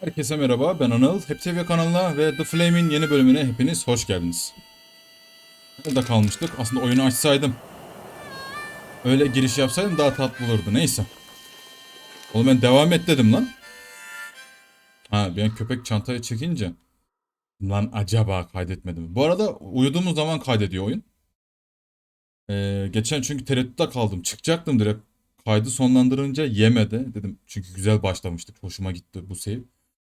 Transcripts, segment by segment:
Herkese merhaba ben Anıl. Hep TV kanalına ve The Flame'in yeni bölümüne hepiniz hoş geldiniz. Nerede kalmıştık? Aslında oyunu açsaydım. Öyle giriş yapsaydım daha tatlı olurdu. Neyse. Oğlum ben devam et dedim lan. Ha ben köpek çantaya çekince. Lan acaba kaydetmedim. Bu arada uyuduğumuz zaman kaydediyor oyun. Ee, geçen çünkü tereddütte kaldım. Çıkacaktım direkt. Kaydı sonlandırınca yemedi. Dedim çünkü güzel başlamıştık. Hoşuma gitti bu save.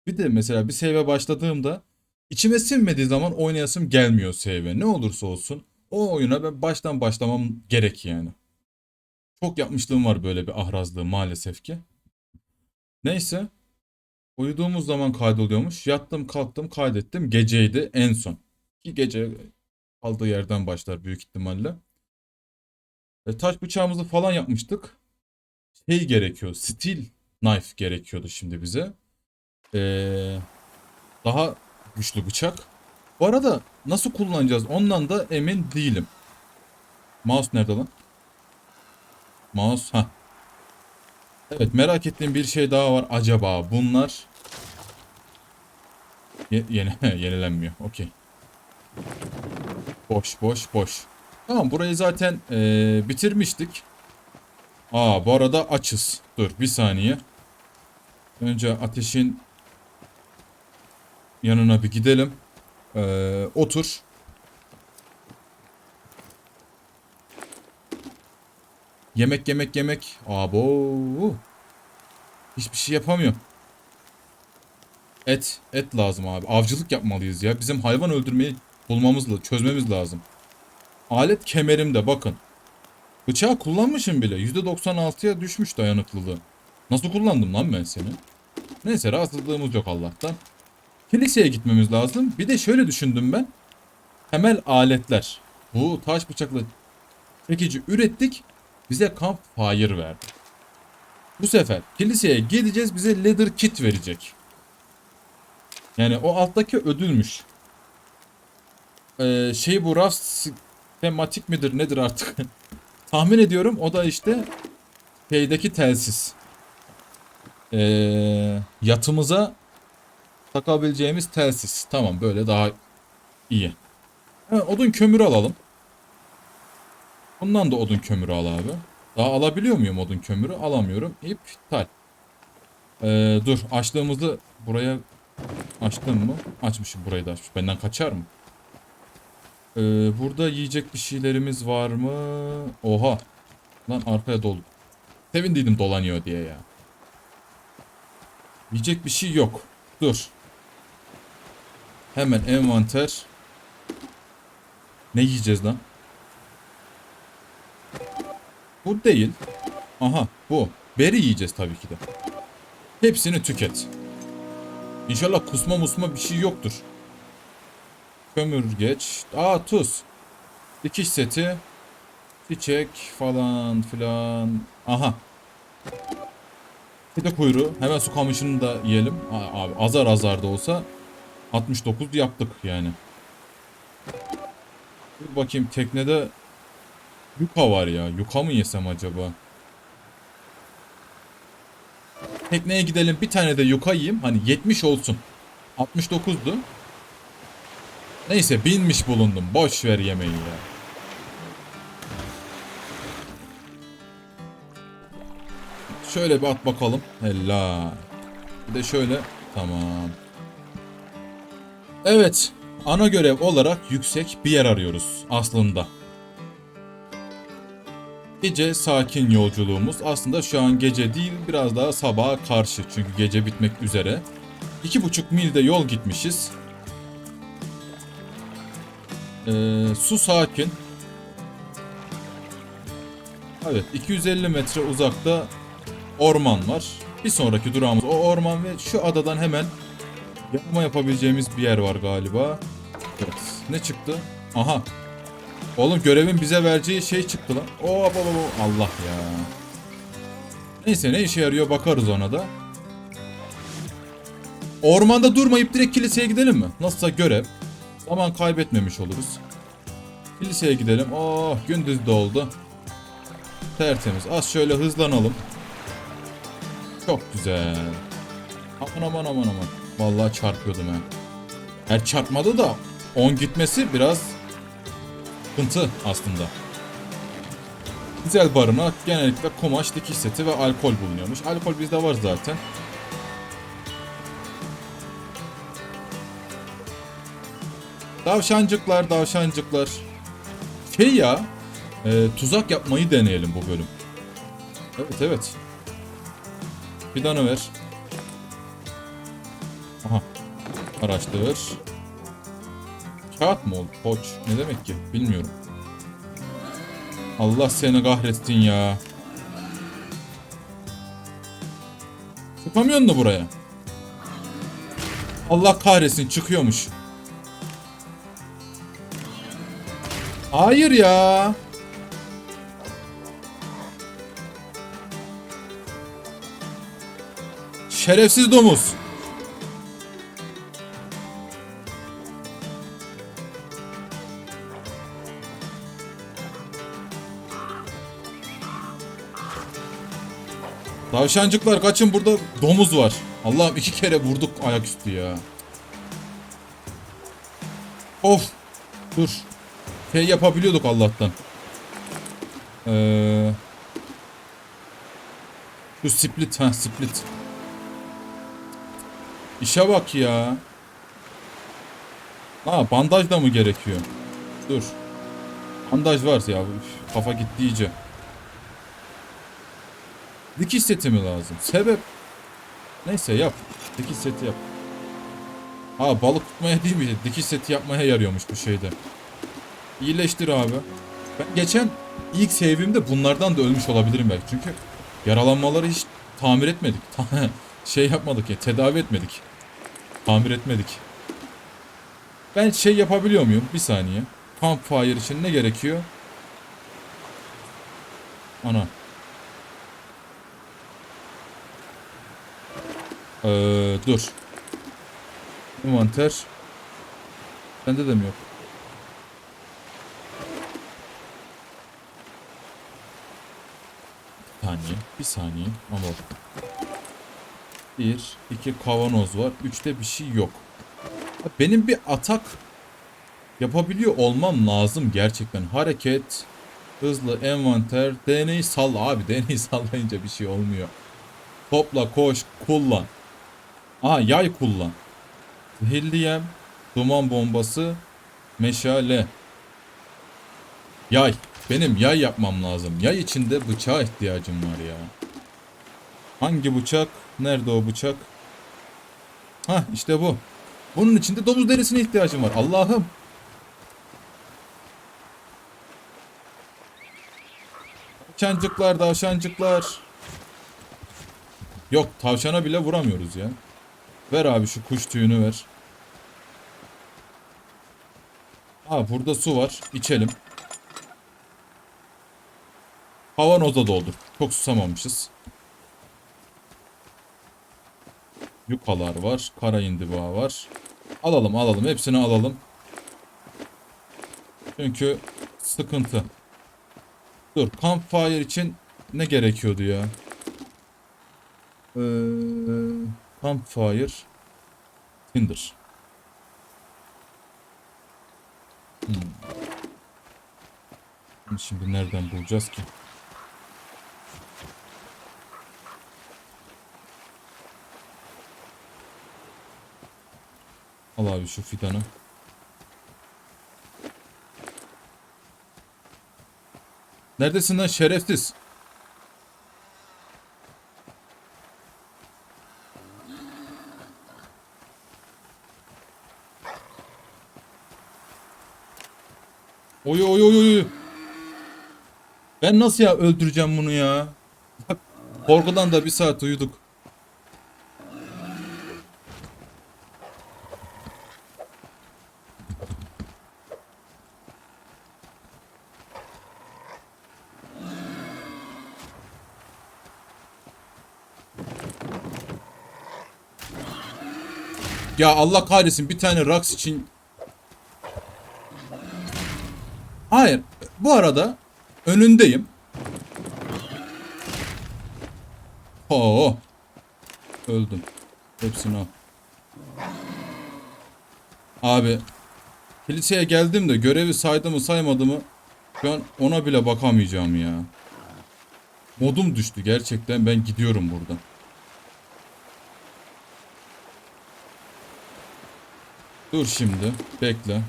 Bir de mesela bir save'e başladığımda içime sinmediği zaman oynayasım gelmiyor save'e. Ne olursa olsun o oyuna ben baştan başlamam gerek yani. Çok yapmışlığım var böyle bir ahrazlığı maalesef ki. Neyse. Uyuduğumuz zaman kaydoluyormuş. Yattım kalktım kaydettim. Geceydi en son. Ki gece kaldığı yerden başlar büyük ihtimalle. E, taş bıçağımızı falan yapmıştık. Şey gerekiyor. Steel knife gerekiyordu şimdi bize. Ee, daha güçlü bıçak. Bu arada nasıl kullanacağız ondan da emin değilim. Mouse nerede lan? Mouse ha. Evet merak ettiğim bir şey daha var. Acaba bunlar Ye- yeni yenilenmiyor. Okey. Boş boş boş. Tamam burayı zaten ee, bitirmiştik. Aa bu arada açız. Dur bir saniye. Önce ateşin yanına bir gidelim. Ee, otur. Yemek yemek yemek. Abo. Hiçbir şey yapamıyor. Et. Et lazım abi. Avcılık yapmalıyız ya. Bizim hayvan öldürmeyi bulmamız lazım. Çözmemiz lazım. Alet kemerimde bakın. Bıçağı kullanmışım bile. %96'ya düşmüş dayanıklılığı. Nasıl kullandım lan ben seni? Neyse rahatsızlığımız yok Allah'tan. Kiliseye gitmemiz lazım. Bir de şöyle düşündüm ben. Temel aletler. Bu taş bıçaklı çekici ürettik. Bize campfire verdi. Bu sefer kiliseye gideceğiz bize leather kit verecek. Yani o alttaki ödülmüş. Ee, şey bu raf tematik midir nedir artık? Tahmin ediyorum o da işte şeydeki telsiz. Ee, yatımıza takabileceğimiz telsiz. Tamam böyle daha iyi. Hemen odun kömürü alalım. Bundan da odun kömürü al abi. Daha alabiliyor muyum odun kömürü? Alamıyorum. İptal. Ee, dur açlığımızı buraya açtım mı? Açmışım burayı da açmış. Benden kaçar mı? Ee, burada yiyecek bir şeylerimiz var mı? Oha. Lan arkaya dolu. Sevindiydim dolanıyor diye ya. Yiyecek bir şey yok. Dur. Hemen envanter. Ne yiyeceğiz lan? Bu değil. Aha bu. Beri yiyeceğiz tabii ki de. Hepsini tüket. İnşallah kusma musma bir şey yoktur. Kömür geç. Aa tuz. Dikiş seti. Çiçek falan filan. Aha. Bir de kuyruğu. Hemen su kamışını da yiyelim. Abi azar azar da olsa 69 yaptık yani. Dur bakayım teknede yuka var ya. Yuka mı yesem acaba? Tekneye gidelim bir tane de yuka yiyeyim. Hani 70 olsun. 69'du. Neyse binmiş bulundum. Boş ver yemeği ya. Şöyle bir at bakalım. Hella. Bir de şöyle. Tamam. Evet. Ana görev olarak yüksek bir yer arıyoruz aslında. Gece sakin yolculuğumuz aslında şu an gece değil biraz daha sabaha karşı çünkü gece bitmek üzere. İki buçuk milde yol gitmişiz. Ee, su sakin. Evet 250 metre uzakta orman var. Bir sonraki durağımız o orman ve şu adadan hemen yapma yapabileceğimiz bir yer var galiba. Evet. Ne çıktı? Aha. Oğlum görevin bize vereceği şey çıktı lan. Oo baba baba. Allah ya. Neyse ne işe yarıyor bakarız ona da. Ormanda durmayıp direkt kiliseye gidelim mi? Nasılsa görev. Zaman kaybetmemiş oluruz. Kiliseye gidelim. Oh gündüz de oldu. Tertemiz. Az şöyle hızlanalım. Çok güzel. Aman aman aman aman. Vallahi çarpıyordum ha. Her çarpmadı da 10 gitmesi biraz sıkıntı aslında. Dizel barına genellikle kumaş, dikiş seti ve alkol bulunuyormuş. Alkol bizde var zaten. Davşancıklar, davşancıklar. Şey ya, e, tuzak yapmayı deneyelim bu bölüm. Evet evet. Fidanı ver. Araştır. Kağıt mı oldu? Koç. Ne demek ki? Bilmiyorum. Allah seni kahretsin ya. Çıkamıyorsun da buraya. Allah kahretsin çıkıyormuş. Hayır ya. Şerefsiz domuz. Tavşancıklar kaçın burada domuz var. Allah'ım iki kere vurduk ayaküstü ya. Of. Dur. Şey yapabiliyorduk Allah'tan. Ee, şu split ha split. İşe bak ya. Ha bandaj da mı gerekiyor? Dur. Bandaj var ya. Kafa gitti iyice. Dikiş seti mi lazım? Sebep? Neyse yap. Dikiş seti yap. Ha balık tutmaya değil mi? Dikiş seti yapmaya yarıyormuş bu şeyde. İyileştir abi. Ben geçen ilk save'imde bunlardan da ölmüş olabilirim belki. Çünkü yaralanmaları hiç tamir etmedik. şey yapmadık ya tedavi etmedik. Tamir etmedik. Ben şey yapabiliyor muyum? Bir saniye. Campfire için ne gerekiyor? Ana. Ee, dur. Envanter. Bende de mi yok? Bir saniye. Bir saniye. Ama bir, iki kavanoz var. Üçte bir şey yok. Benim bir atak yapabiliyor olmam lazım gerçekten. Hareket, hızlı, envanter, DNA'yı salla abi. DNA'yı sallayınca bir şey olmuyor. Topla, koş, kullan. Aha yay kullan. Zehirli yem, duman bombası, meşale. Yay. Benim yay yapmam lazım. Yay içinde bıçağa ihtiyacım var ya. Hangi bıçak? Nerede o bıçak? Hah işte bu. Bunun içinde domuz derisine ihtiyacım var. Allah'ım. Tavşancıklar, tavşancıklar. Yok tavşana bile vuramıyoruz ya. Ver abi şu kuş tüyünü ver. Ha burada su var. İçelim. Kavanoza doldur. Çok susamamışız. Yukalar var. Kara indiba var. Alalım alalım. Hepsini alalım. Çünkü sıkıntı. Dur. Campfire için ne gerekiyordu ya? Ee, campfire. Tinder. Hmm. Şimdi nereden bulacağız ki? Al abi şu fidanı. Neredesin lan şerefsiz? Ben nasıl ya öldüreceğim bunu ya? Bak korkudan da bir saat uyuduk. Ya Allah kahretsin bir tane Rax için Hayır. Bu arada önündeyim. Oo. Öldüm. Hepsini al. Abi kiliseye geldim de görevi saydı mı saymadı mı şu an ona bile bakamayacağım ya. Modum düştü gerçekten ben gidiyorum buradan. Dur şimdi bekle.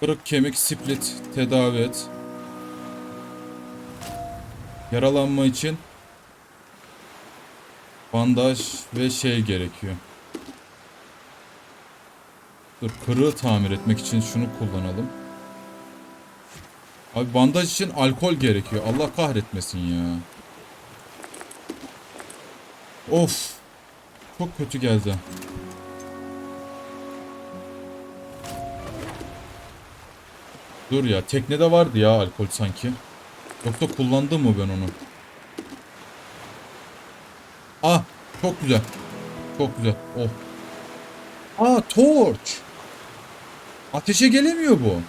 Kırık kemik split tedavi et. Yaralanma için bandaj ve şey gerekiyor. Dur kırığı tamir etmek için şunu kullanalım. Abi bandaj için alkol gerekiyor. Allah kahretmesin ya. Of. Çok kötü geldi. Dur ya teknede vardı ya alkol sanki. Yoksa kullandım mı ben onu? Ah çok güzel. Çok güzel. Oh. Aa torch. Ateşe gelemiyor bu.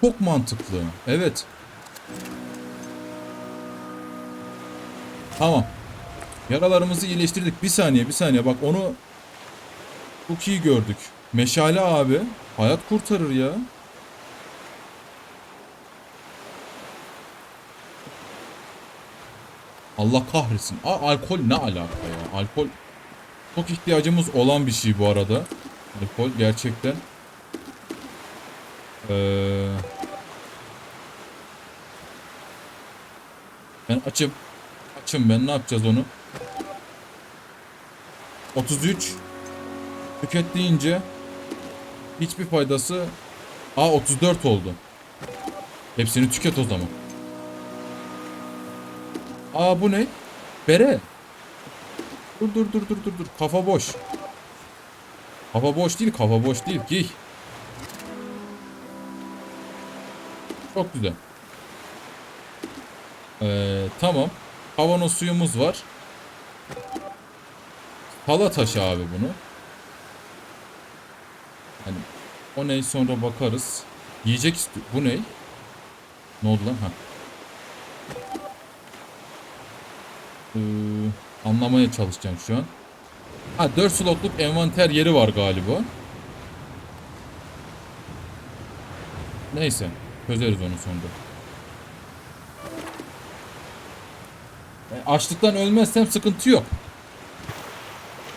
Çok mantıklı. Evet. Tamam. Yaralarımızı iyileştirdik. Bir saniye bir saniye bak onu çok iyi gördük. Meşale abi hayat kurtarır ya. Allah kahretsin. A alkol ne alaka ya? Alkol çok ihtiyacımız olan bir şey bu arada. Alkol gerçekten. Ee, ben açım. Açım ben ne yapacağız onu? 33 tüket deyince hiçbir faydası Aa 34 oldu. Hepsini tüket o zaman. Aa bu ne? Bere. Dur dur dur dur dur dur. Kafa boş. Kafa boş değil, kafa boş değil. Giy. Çok güzel. Ee, tamam. Kavanoz suyumuz var. Pala taşı abi bunu. Hani o ney sonra bakarız. Yiyecek istiyor. Bu ney? Ne oldu lan? Ha. Ee, anlamaya çalışacağım şu an. Ha 4 slotluk envanter yeri var galiba. Neyse. Çözeriz onu sonra. E, açlıktan ölmezsem sıkıntı yok.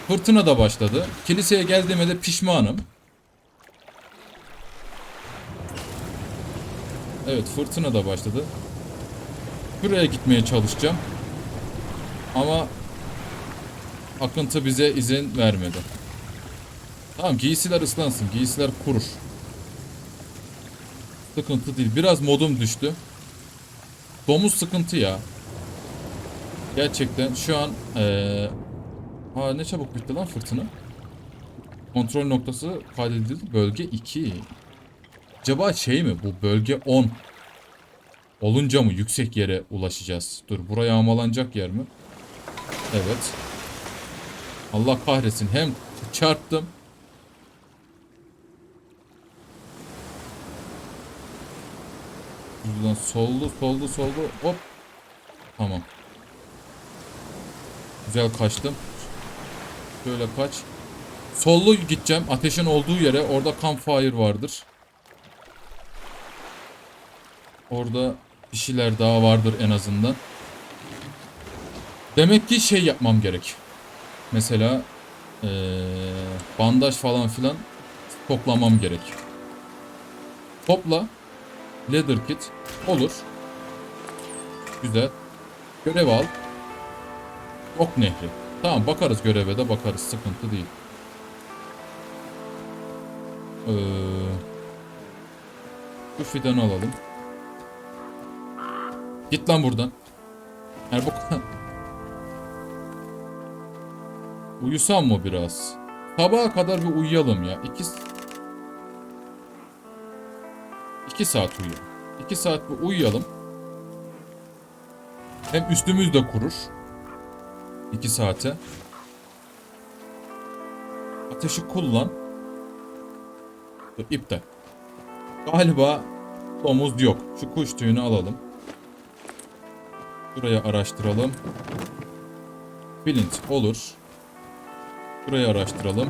Fırtına da başladı. Kiliseye geldiğime de pişmanım. Evet fırtına da başladı. Şuraya gitmeye çalışacağım. Ama akıntı bize izin vermedi. Tamam giysiler ıslansın. Giysiler kurur. Sıkıntı değil. Biraz modum düştü. Domuz sıkıntı ya. Gerçekten şu an ee... Aa ne çabuk bitti lan fırtına. Kontrol noktası kaydedildi. Bölge 2. Acaba şey mi bu bölge 10 olunca mı yüksek yere ulaşacağız? Dur buraya yağmalanacak yer mi? Evet. Allah kahretsin hem çarptım. Buradan soldu soldu soldu hop. Tamam. Güzel kaçtım. Şöyle kaç. Sollu gideceğim. Ateşin olduğu yere. Orada campfire vardır. Orada bir şeyler daha vardır en azından. Demek ki şey yapmam gerek. Mesela ee, bandaj falan filan toplamam gerek. Topla. Leather kit. Olur. Güzel. Görev al. Ok nehri. Tamam bakarız göreve de bakarız. Sıkıntı değil. Ee, bu fidanı alalım. Git lan buradan. Yani bu Uyusam mı biraz? Sabaha kadar bir uyuyalım ya. İki... İki saat uyuyalım. İki saat bir uyuyalım. Hem üstümüz de kurur. İki saate. Ateşi kullan. Dur, iptal. Galiba domuz yok. Şu kuş tüyünü alalım. Buraya araştıralım. Flint olur. Burayı araştıralım.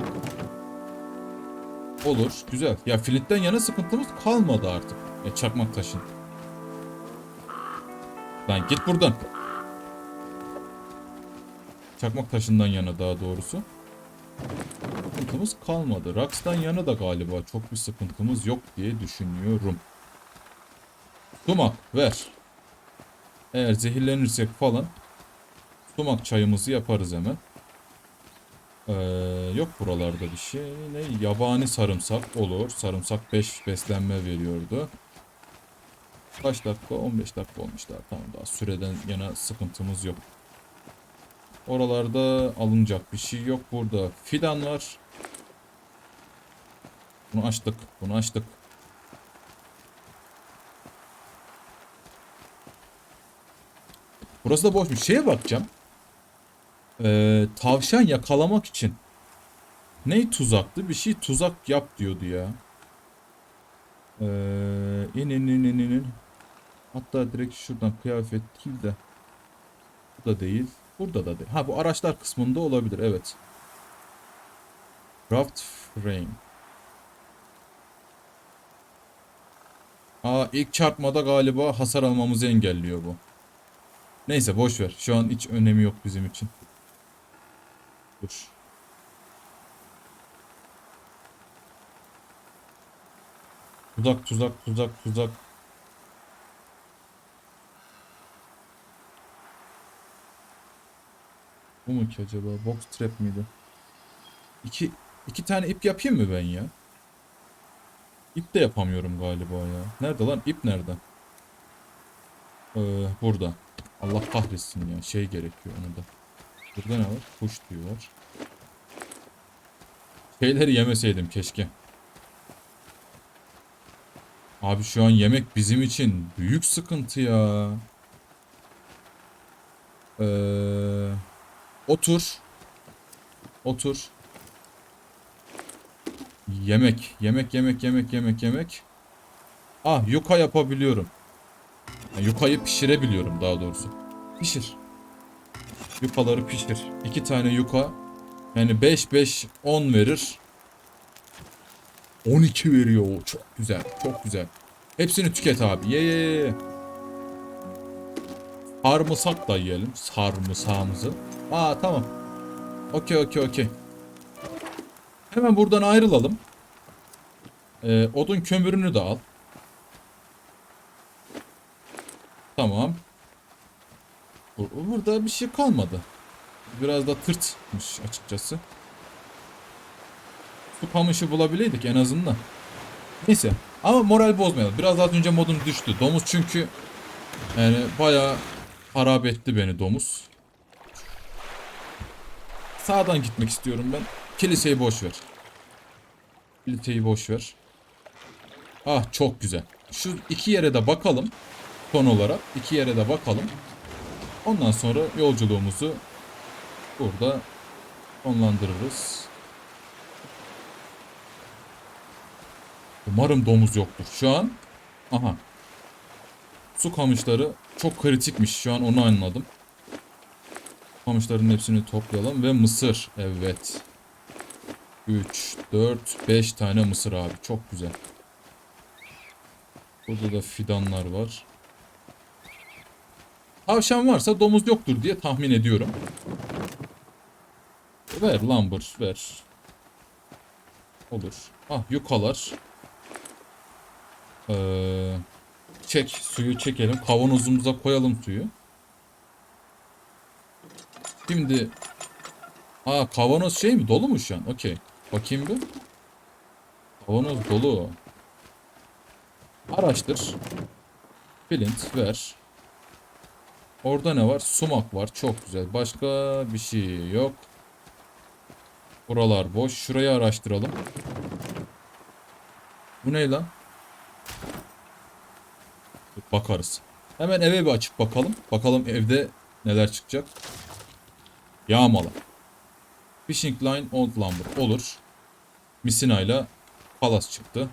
Olur. Güzel. Ya Flint'ten yana sıkıntımız kalmadı artık. E, çakmak taşın. Lan git buradan. Çakmak taşından yana daha doğrusu. Sıkıntımız kalmadı. Raks'tan yana da galiba çok bir sıkıntımız yok diye düşünüyorum. Sumak ver. Eğer zehirlenirsek falan sumak çayımızı yaparız hemen. Ee, yok buralarda bir şey. Ne? Yabani sarımsak olur. Sarımsak 5 beslenme veriyordu. Kaç dakika? 15 dakika olmuş daha. Tamam daha süreden yana sıkıntımız yok. Oralarda alınacak bir şey yok. Burada fidan var. Bunu açtık. Bunu açtık. Burası da boş bir şeye bakacağım. Ee, tavşan yakalamak için. Ney tuzaktı? Bir şey tuzak yap diyordu ya. Ee, in in in in in. Hatta direkt şuradan kıyafet değil de. Bu da değil. Burada da değil. Ha bu araçlar kısmında olabilir. Evet. Craft frame. Aa ilk çarpmada galiba hasar almamızı engelliyor bu. Neyse boş ver. Şu an hiç önemi yok bizim için. Dur. Tuzak tuzak tuzak tuzak. Bu mu ki acaba? Box trap miydi? İki, iki tane ip yapayım mı ben ya? İp de yapamıyorum galiba ya. Nerede lan? İp nerede? Ee, burada. Allah kahretsin ya. Şey gerekiyor onu da. Burada ne var? Kuş tüyü var. Şeyleri yemeseydim keşke. Abi şu an yemek bizim için büyük sıkıntı ya. Ee, otur. Otur. Yemek. Yemek, yemek, yemek, yemek, yemek. Ah, yuka yapabiliyorum. Yukayı pişirebiliyorum daha doğrusu. Pişir. Yukaları pişir. İki tane yuka. Yani 5, 5, 10 verir. 12 veriyor. Çok güzel. Çok güzel. Hepsini tüket abi. Ye ye ye. Sarımsak da yiyelim. Sarımsağımızı. Aa tamam. Okey okey okey. Hemen buradan ayrılalım. Ee, odun kömürünü de al. Tamam. Bur- Burada bir şey kalmadı. Biraz da tırtmış açıkçası. Su kamışı bulabileydik en azından. Neyse. Ama moral bozmayalım. Biraz daha önce modum düştü. Domuz çünkü yani bayağı harap etti beni domuz. Sağdan gitmek istiyorum ben. Kiliseyi boş ver. Kiliseyi boş ver. Ah çok güzel. Şu iki yere de bakalım. Son olarak iki yere de bakalım. Ondan sonra yolculuğumuzu burada sonlandırırız. Umarım domuz yoktur. Şu an aha. Su kamışları çok kritikmiş. Şu an onu anladım. Kamışların hepsini toplayalım ve mısır. Evet. 3, 4, 5 tane mısır abi. Çok güzel. Burada da fidanlar var. Tavşan varsa domuz yoktur diye tahmin ediyorum. Ver lumber ver. Olur. Ah yukalar. Ee, çek suyu çekelim. Kavanozumuza koyalım suyu. Şimdi Aa kavanoz şey mi? Dolu mu şu an? Okey. Bakayım bir. Kavanoz dolu. Araştır. Flint ver. Orada ne var? Sumak var. Çok güzel. Başka bir şey yok. Buralar boş. Şurayı araştıralım. Bu ne lan? Bakarız. Hemen eve bir açıp bakalım. Bakalım evde neler çıkacak. Yağmala. Fishing line old lumber. Olur. Misina ile palas çıktı.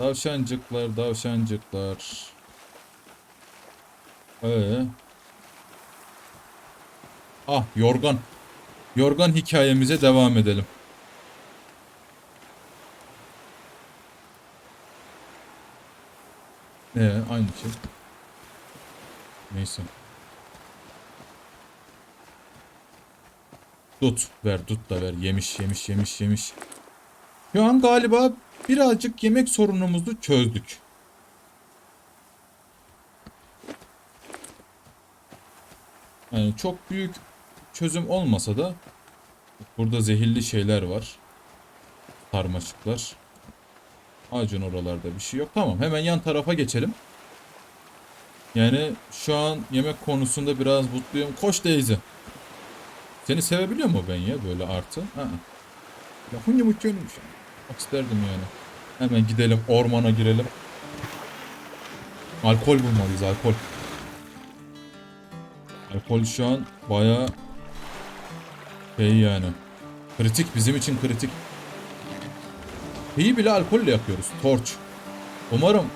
Davşancıklar, davşancıklar. Ee, Ah yorgan. Yorgan hikayemize devam edelim. Ee, aynı şey. Neyse. Dut ver dut da ver yemiş yemiş yemiş yemiş. Şu an galiba birazcık yemek sorunumuzu çözdük. Yani çok büyük çözüm olmasa da burada zehirli şeyler var. Sarmaşıklar. Ağacın oralarda bir şey yok. Tamam hemen yan tarafa geçelim. Yani şu an yemek konusunda biraz mutluyum. Koş Daisy. Seni sevebiliyor mu ben ya böyle artı? Ha. Ya hunya mutluymuş. Bak isterdim yani. Hemen gidelim ormana girelim. Alkol bulmalıyız alkol. Alkol şu an bayağı şey yani. Kritik bizim için kritik. İyi bile alkolle yakıyoruz. Torç. Umarım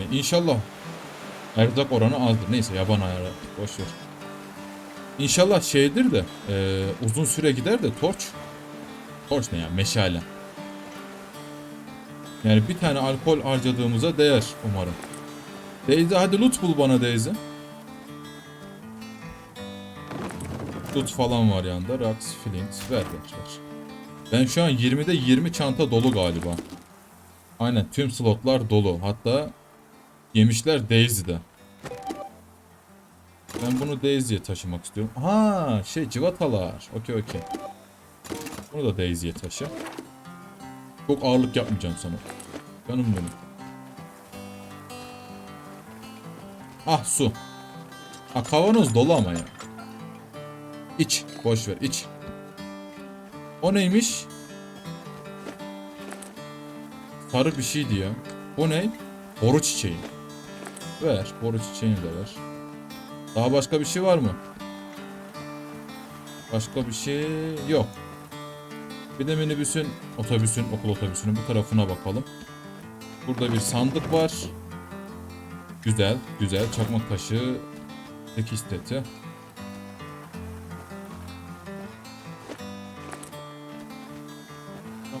yani inşallah erzak oranı azdır. Neyse yaban ayarı boş ver. İnşallah şeydir de e, uzun süre gider de torç. Torç ne ya meşale. Yani bir tane alkol harcadığımıza değer umarım. Daisy hadi loot bul bana Daisy. Loot falan var yanında. Rax, Flint. Ver ver ver. Ben şu an 20'de 20 çanta dolu galiba. Aynen tüm slotlar dolu. Hatta yemişler Daisy'de. Ben bunu Daisy'ye taşımak istiyorum. Ha şey civatalar. Okey okey. Bunu da Daisy'ye taşı. Çok ağırlık yapmayacağım sana. Canım benim. Ah su. Ha kavanoz dolu ama ya. İç. Boş ver iç. O neymiş? Sarı bir şeydi ya. O ne? Boru çiçeği. Ver. Boru çiçeğini de ver. Daha başka bir şey var mı? Başka bir şey yok. Bir de minibüsün, otobüsün, okul otobüsünün bu tarafına bakalım. Burada bir sandık var. Güzel, güzel. Çakmak taşı, dikiş seti.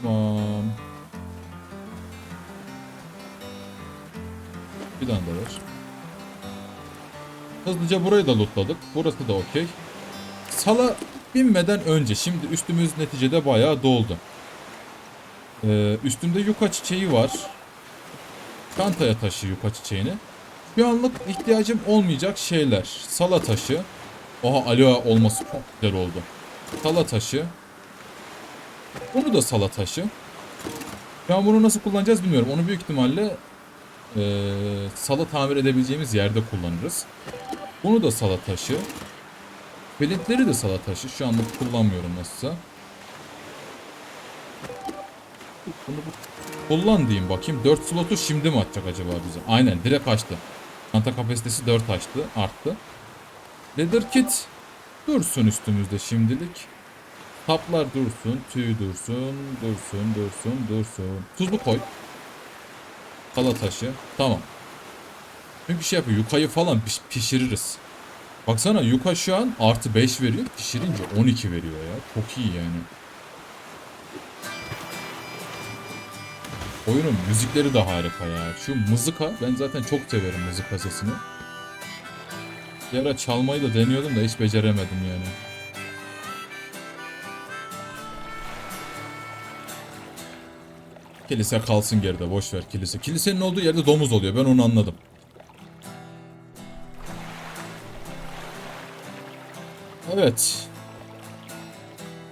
Tamam. Bir tane de ver. Hızlıca burayı da lootladık. Burası da okey. Sala binmeden önce şimdi üstümüz neticede bayağı doldu. Ee, üstümde yuka çiçeği var. Çantaya taşı yuka çiçeğini. Şu anlık ihtiyacım olmayacak şeyler. Sala taşı. Oha aloe olması çok güzel oldu. Sala taşı. Bunu da sala taşı. An bunu nasıl kullanacağız bilmiyorum. Onu büyük ihtimalle eee sala tamir edebileceğimiz yerde kullanırız. Bunu da sala taşı. Pelitleri de sala taşı. Şu anlık kullanmıyorum nasılsa. Bunu bu- kullan diyeyim bakayım. 4 slotu şimdi mi atacak acaba bize? Aynen direkt açtı. Çanta kapasitesi 4 açtı. Arttı. Leather kit dursun üstümüzde şimdilik. Kaplar dursun, tüy dursun, dursun, dursun, dursun. Tuzlu koy. Kala taşı. Tamam. Çünkü şey yapıyor, yukayı falan piş- pişiririz. Baksana yuka şu an artı 5 veriyor, pişirince 12 veriyor ya. Çok iyi yani. Oyunun müzikleri de harika ya. Şu mızıka, ben zaten çok severim mızıka sesini. Bir ara çalmayı da deniyordum da hiç beceremedim yani. Kilise kalsın geride boş ver kilise. Kilisenin olduğu yerde domuz oluyor ben onu anladım. Evet.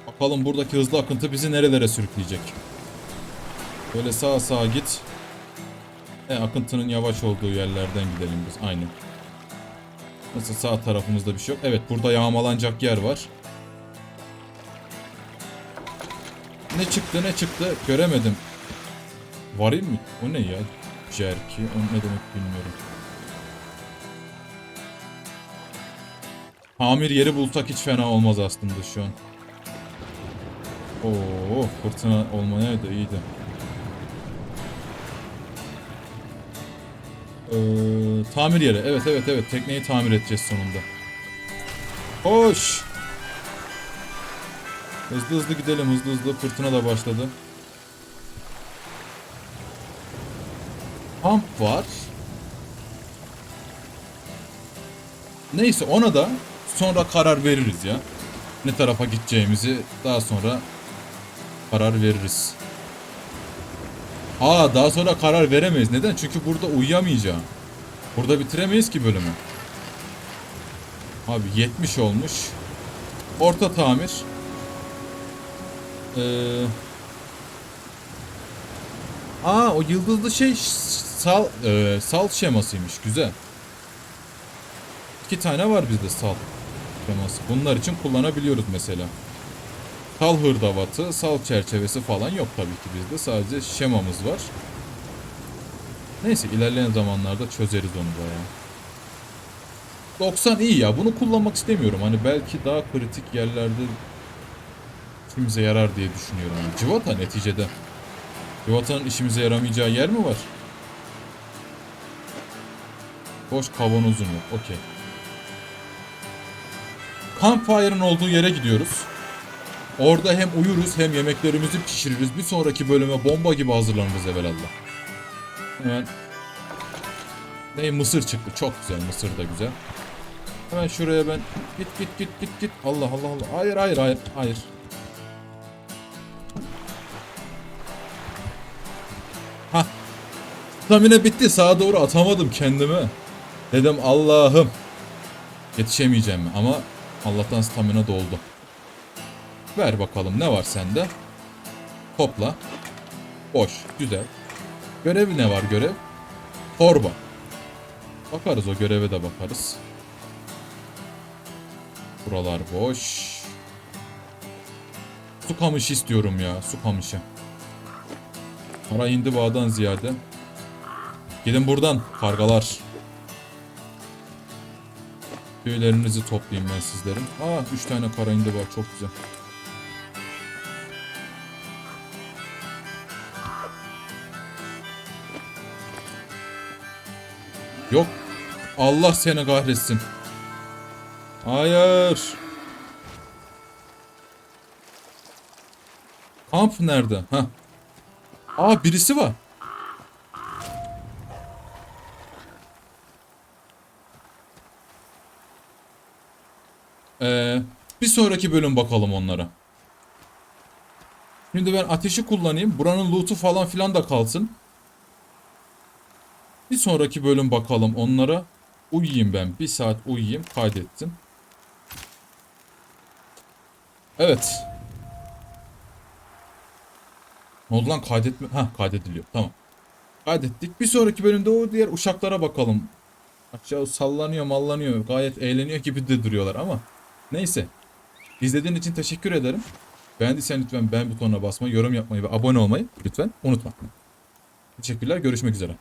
Bakalım buradaki hızlı akıntı bizi nerelere sürükleyecek. Böyle sağa sağa git. E, akıntının yavaş olduğu yerlerden gidelim biz. Aynen. Nasıl sağ tarafımızda bir şey yok. Evet burada yağmalanacak yer var. Ne çıktı ne çıktı göremedim. Varayım mı? O ne ya? Jerky. O ne demek bilmiyorum. Tamir yeri bulsak hiç fena olmaz aslında şu an. Oo, fırtına olmaya da iyiydi. Ee, tamir yeri. Evet evet evet. Tekneyi tamir edeceğiz sonunda. Koş. Hızlı hızlı gidelim hızlı hızlı. Fırtına da başladı. Kamp var. Neyse ona da sonra karar veririz ya. Ne tarafa gideceğimizi daha sonra karar veririz. Aa daha sonra karar veremeyiz. Neden? Çünkü burada uyuyamayacağım. Burada bitiremeyiz ki bölümü. Abi 70 olmuş. Orta tamir. Ee... Aa o yıldızlı şey sal e, sal şemasıymış. Güzel. İki tane var bizde sal şeması. Bunlar için kullanabiliyoruz mesela. Sal hırdavatı, sal çerçevesi falan yok tabii ki bizde. Sadece şemamız var. Neyse ilerleyen zamanlarda çözeriz onu da ya. 90 iyi ya. Bunu kullanmak istemiyorum. Hani belki daha kritik yerlerde işimize yarar diye düşünüyorum. Yani civata neticede. Civatanın işimize yaramayacağı yer mi var? Boş kavanozum yok. Okey. Campfire'ın olduğu yere gidiyoruz. Orada hem uyuruz hem yemeklerimizi pişiririz. Bir sonraki bölüme bomba gibi hazırlanırız evvelallah. Hemen ne mısır çıktı. Çok güzel. Mısır da güzel. Hemen şuraya ben git git git git git. Allah Allah Allah. Hayır hayır hayır hayır. Ha. Stamina bitti. Sağa doğru atamadım kendimi. Dedim Allah'ım. Yetişemeyeceğim? Ama Allah'tan stamina doldu. Ver bakalım ne var sende? Topla. Boş. Güzel. Görev ne var görev? Torba. Bakarız o göreve de bakarız. Buralar boş. Su kamışı istiyorum ya. Su kamışı. Para indi bağdan ziyade. Gidin buradan kargalar. Tüylerinizi toplayayım ben sizlerin. Aa 3 tane kara indi var çok güzel. Yok. Allah seni kahretsin. Hayır. Kamp nerede? Ha. Aa birisi var. Ee, bir sonraki bölüm bakalım onlara. Şimdi ben ateşi kullanayım. Buranın loot'u falan filan da kalsın. Bir sonraki bölüm bakalım onlara. Uyuyayım ben. Bir saat uyuyayım. Kaydettim. Evet. Ne oldu lan kaydetme? Ha kaydediliyor. Tamam. Kaydettik. Bir sonraki bölümde o diğer uşaklara bakalım. Aşağı sallanıyor mallanıyor. Gayet eğleniyor gibi de duruyorlar ama. Neyse. İzlediğin için teşekkür ederim. Beğendiysen lütfen beğen butonuna basmayı, yorum yapmayı ve abone olmayı lütfen unutma. Teşekkürler. Görüşmek üzere.